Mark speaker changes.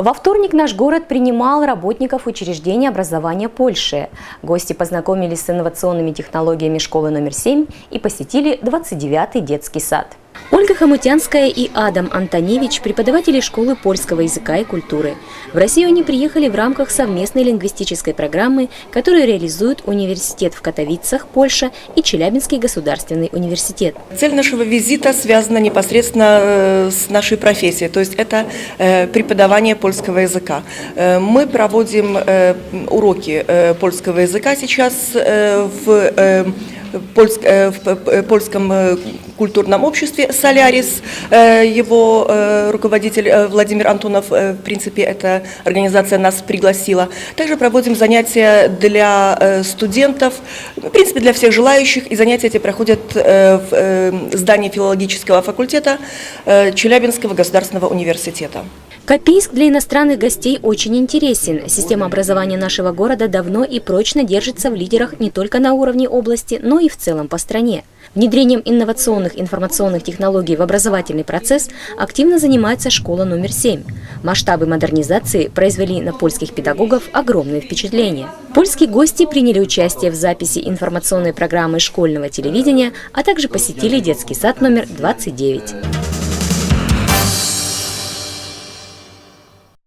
Speaker 1: Во вторник наш город принимал работников учреждения образования Польши. Гости познакомились с инновационными технологиями школы номер 7 и посетили 29-й детский сад. Ольга Хомутянская и Адам Антоневич – преподаватели школы польского языка и культуры. В Россию они приехали в рамках совместной лингвистической программы, которую реализует университет в Катовицах, Польша и Челябинский государственный университет.
Speaker 2: Цель нашего визита связана непосредственно э, с нашей профессией, то есть это э, преподавание польского языка. Э, Мы проводим уроки польского языка сейчас в в п- п- польском э, культурном обществе «Солярис». Э, Его э, руководитель э, Владимир Антонов, э, в принципе, эта организация нас пригласила. Также проводим занятия для э, студентов, в принципе, для всех желающих. И занятия эти проходят э, в э, здании филологического факультета э, Челябинского государственного университета.
Speaker 1: Копейск для иностранных гостей очень интересен. Система образования нашего города давно и прочно держится в лидерах не только на уровне области, но и в целом по стране. Внедрением инновационных информационных технологий в образовательный процесс активно занимается школа номер 7. Масштабы модернизации произвели на польских педагогов огромное впечатление. Польские гости приняли участие в записи информационной программы школьного телевидения, а также посетили детский сад номер 29.